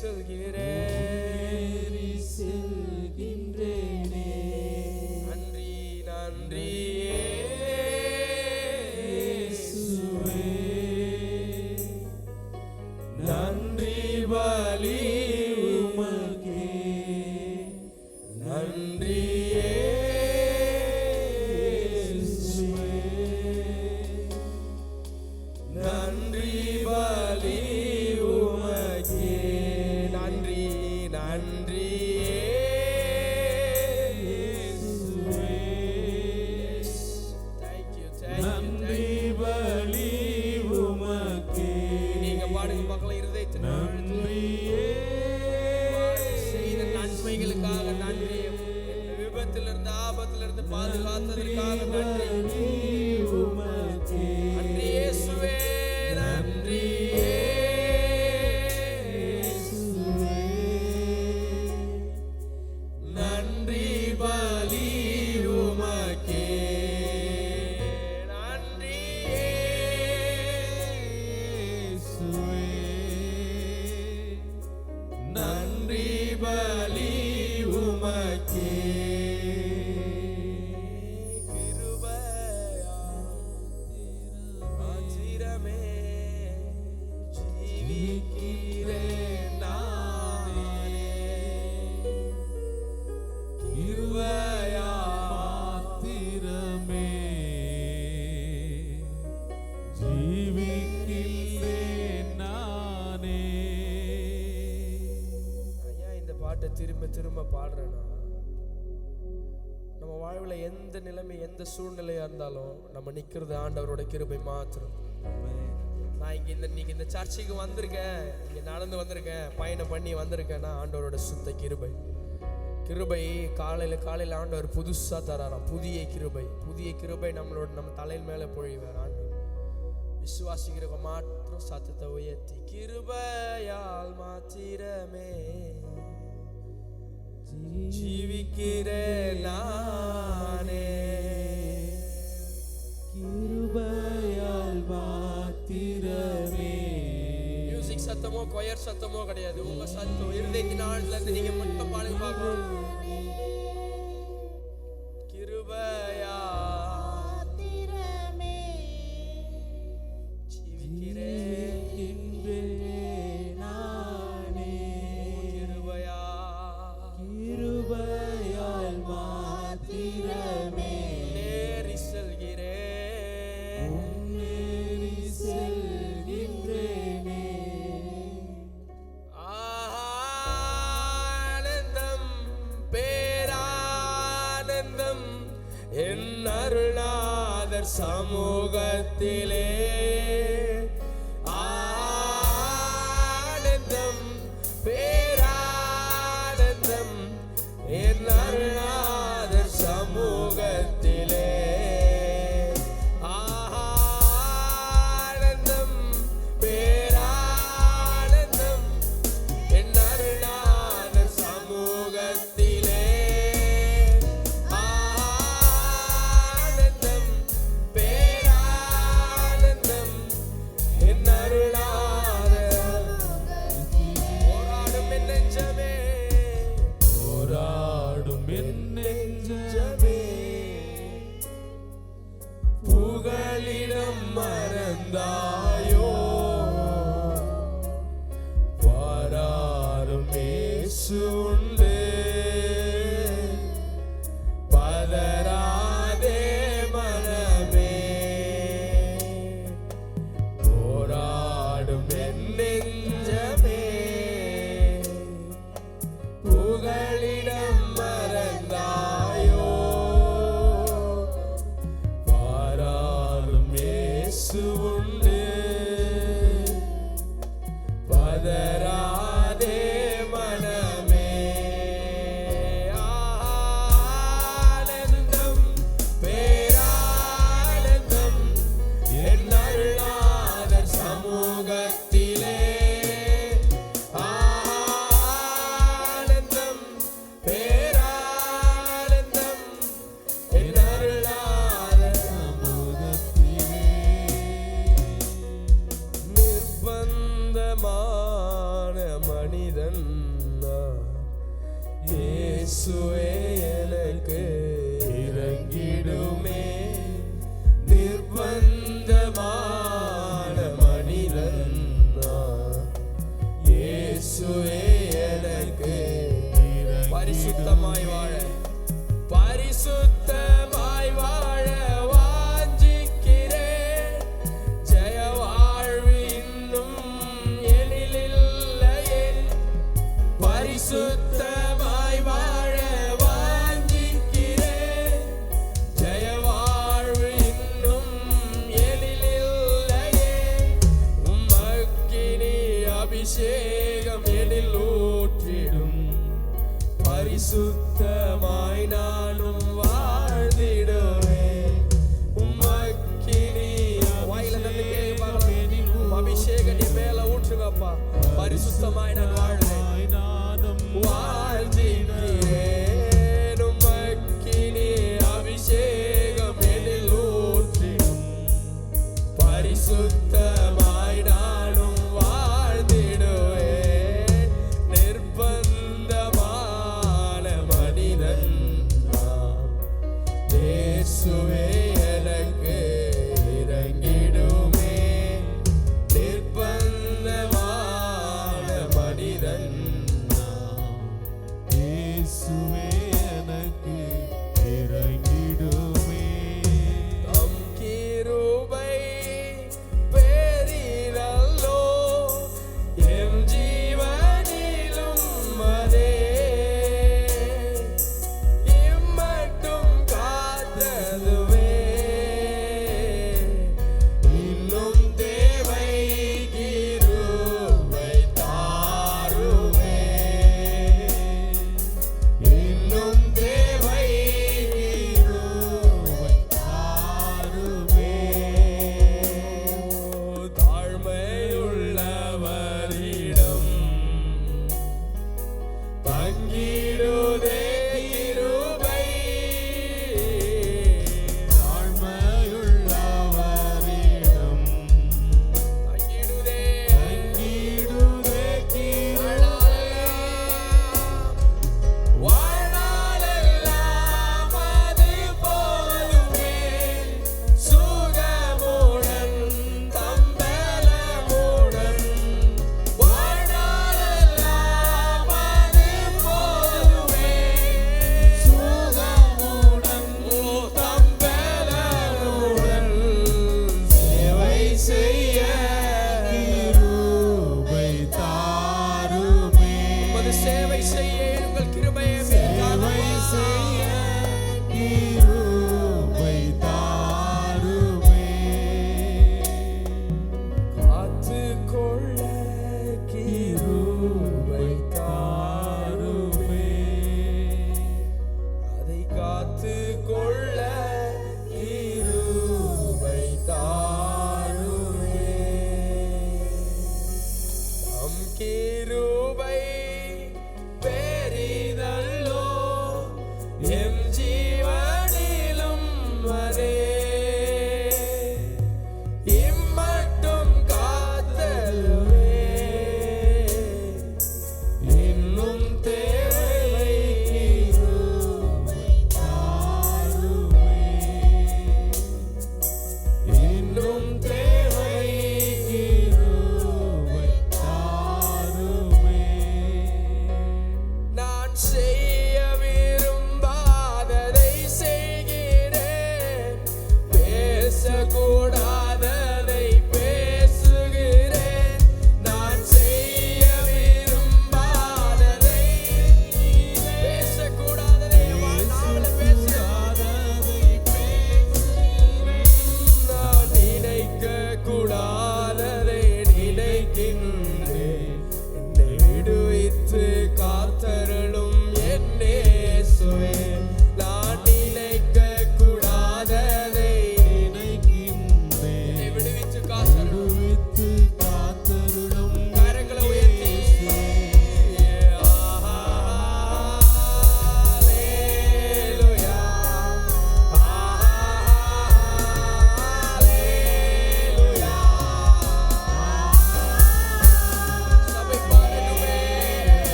So get it. விபத்திலிருந்து ஆபத்திலிருந்து பாதுகாத்ததற்காக நன்றி திரும்ப திரும்ப பாடுறேன்னா நம்ம வாழ்வில் எந்த நிலைமை எந்த சூழ்நிலையா இருந்தாலும் நம்ம நிக்கிறது ஆண்டவரோட கிருபை மாத்திரம். நான் இங்க இந்த இன்னைக்கு இந்த சர்ச்சுக்கு வந்திருக்கேன் இங்க நடந்து வந்திருக்கேன் பயணம் பண்ணி வந்திருக்கேன்னா ஆண்டவரோட சுத்த கிருபை. கிருபை காலையில காலையில ஆண்டவர் புதுசா தராராம். புதிய கிருபை புதிய கிருபை நம்மளோட நம்ம தலையில் மேல பொழிவார் ஆண்டவர். விசுவாசிக்கிறவங்க மாற்றம் சத்தத்தை உயர்த்தி கிருபையால் மாத்திரமே. ஜீவிக்கிறேன் நானே கிருபையால் மாத்திரமே மியூசிக் சத்தமோ கொயர் சத்தமோ கிடையாது உங்க சத்தம் இருதயத்தின் இருந்து நீங்க மட்டும் பாடுங்க பார்க்கலாம்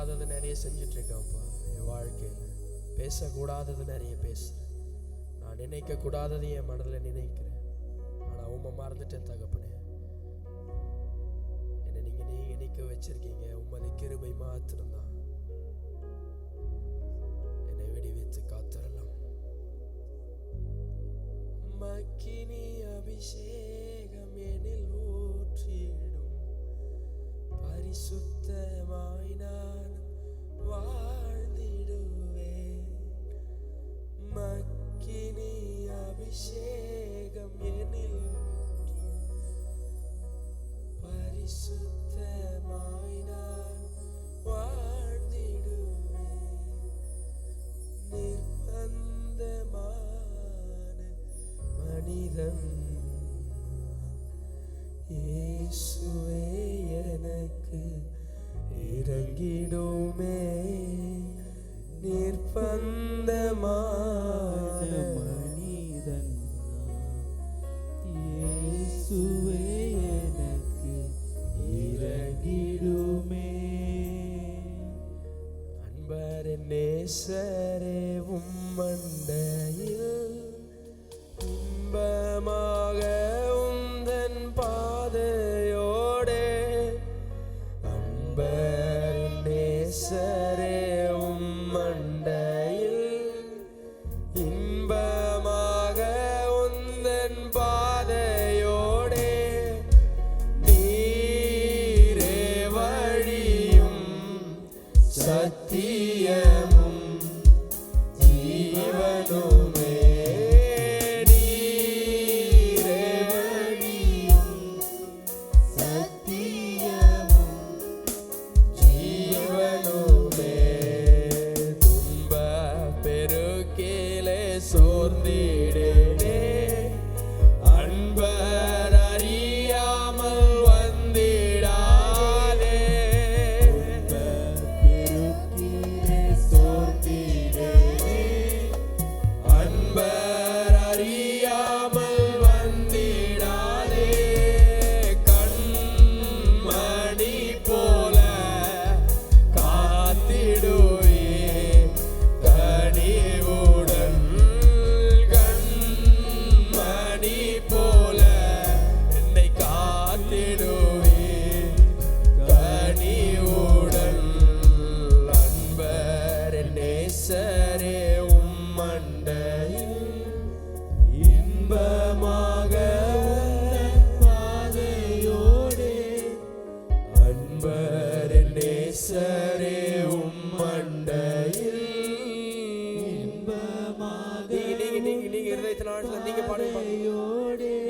பேசக்கூடாதது நிறைய செஞ்சிட்ருக்கேன்ப்பா என் வாழ்க்கையில். பேசக்கூடாதது நிறைய பேசுகிறேன் நான் நினைக்கக்கூடாதது என் மனதில் நினைக்கிறேன். ஆனால் அவங்க மறந்துட்டேன் தகப்பனே. என்னை நீங்கள் நீங்கள் நிற்க வச்சுருக்கீங்க. உமது கிருபை மாத்திரம்தான். என்னை விடுவித்து காத்திரலாம் மக்கினி அபிஷேகம் எனில் ஊற்றிடும். பரிசுத்தமாயினார்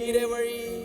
ഇരവഴി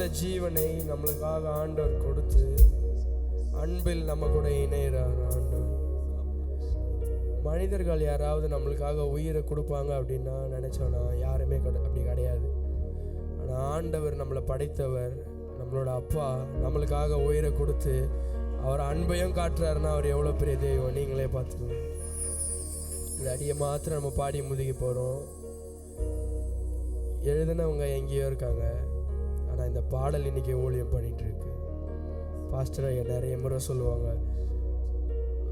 இந்த ஜீவனை நம்மளுக்காக ஆண்டவர் கொடுத்து அன்பில் நம்ம கூட இணைகிறார் ஆண்டவர். மனிதர்கள் யாராவது நம்மளுக்காக உயிரை கொடுப்பாங்க அப்படின்னா நினைச்சோன்னா யாருமே கிட அப்படி கிடையாது. ஆனால் ஆண்டவர் நம்மளை படைத்தவர் நம்மளோட அப்பா நம்மளுக்காக உயிரை கொடுத்து அவர் அன்பையும் காட்டுறாருன்னா அவர் எவ்வளோ பெரிய தெய்வம்? நீங்களே பார்த்துக்கோங்க. இந்த அடியை மாத்திரம் நம்ம பாடி முதுகி போகிறோம் எழுதினவங்க எங்கேயோ இருக்காங்க. ஆனால் இந்த பாடல் இன்னைக்கு ஊழியம் பண்ணிகிட்ருக்கு இருக்கு பாஸ்டர் ஐயா நிறைய முறை சொல்லுவாங்க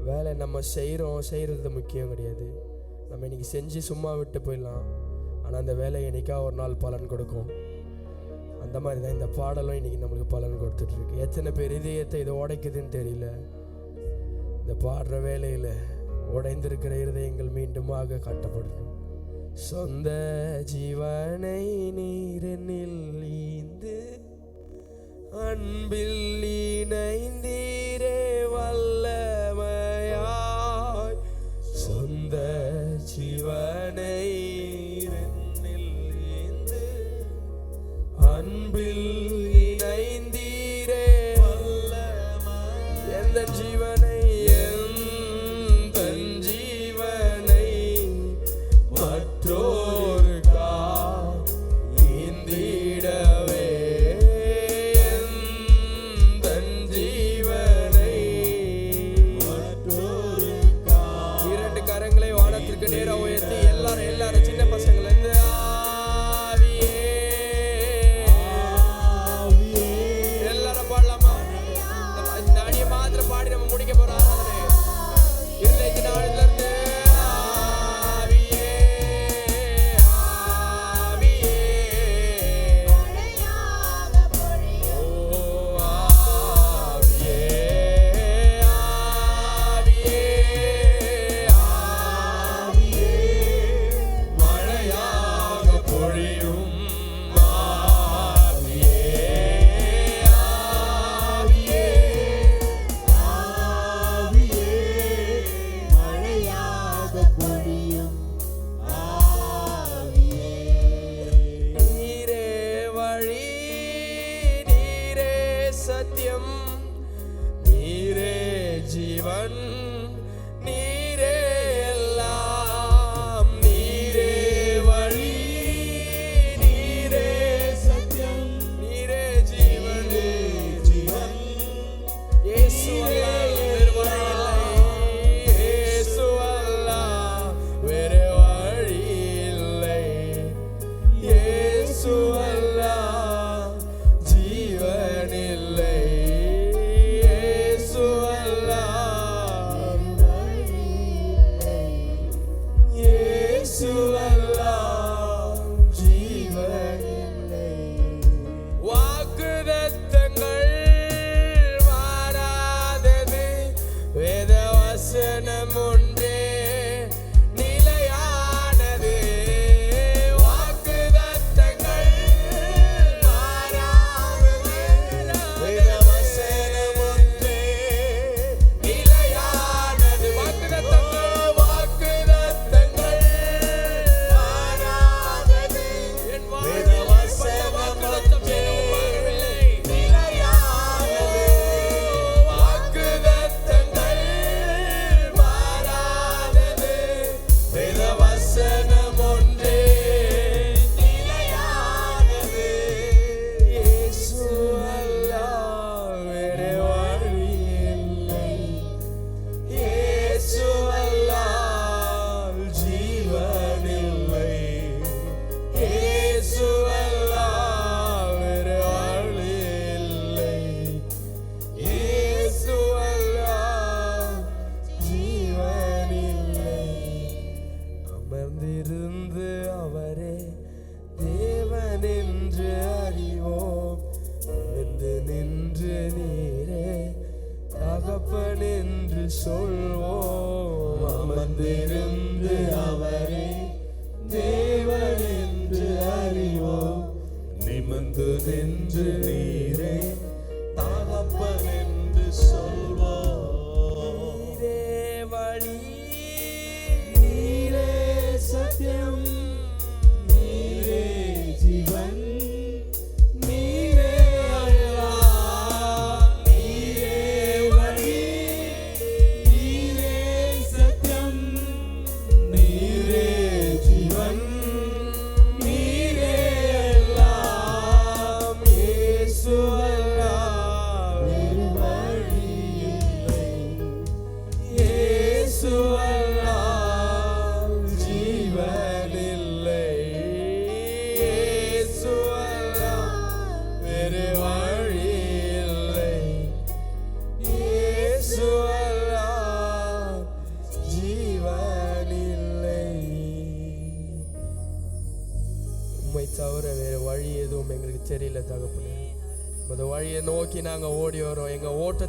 வேலை நம்ம செய்கிறோம் செய்கிறது முக்கியம் கிடையாது. நம்ம இன்னைக்கு செஞ்சு சும்மா விட்டு போயிடலாம். ஆனால் அந்த வேலை என்றைக்கா ஒரு நாள் பலன் கொடுக்கும். அந்த மாதிரி தான் இந்த பாடலும் இன்னைக்கு நம்மளுக்கு பலன் கொடுத்துட்ருக்கு எத்தனை பேர் இதயத்தை இதை உடைக்குதுன்னு தெரியல. இந்த பாடுற வேலையில் உடைந்திருக்கிற இருதயங்கள் மீண்டுமாக கட்டப்படணும் சொந்த ஜீவனை நீரினில் ஈந்து அன்பில் இணைந்தீரே வல்லமையாய். சொந்த ஜீவனை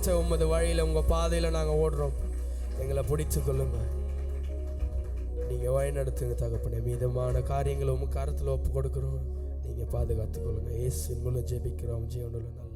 படைச்ச உமது வழியில் உங்கள் பாதையில் நாங்கள் ஓடுறோம். எங்களை பிடிச்சு கொள்ளுங்க நீங்கள் வழி நடத்துங்க தகப்பனே. மீதமான காரியங்களை உங்கள் கருத்தில் ஒப்பு கொடுக்குறோம். நீங்கள் பாதுகாத்துக்கொள்ளுங்க ஏசின் மூலம் ஜெபிக்கிறோம். ஜீவனில் நல்ல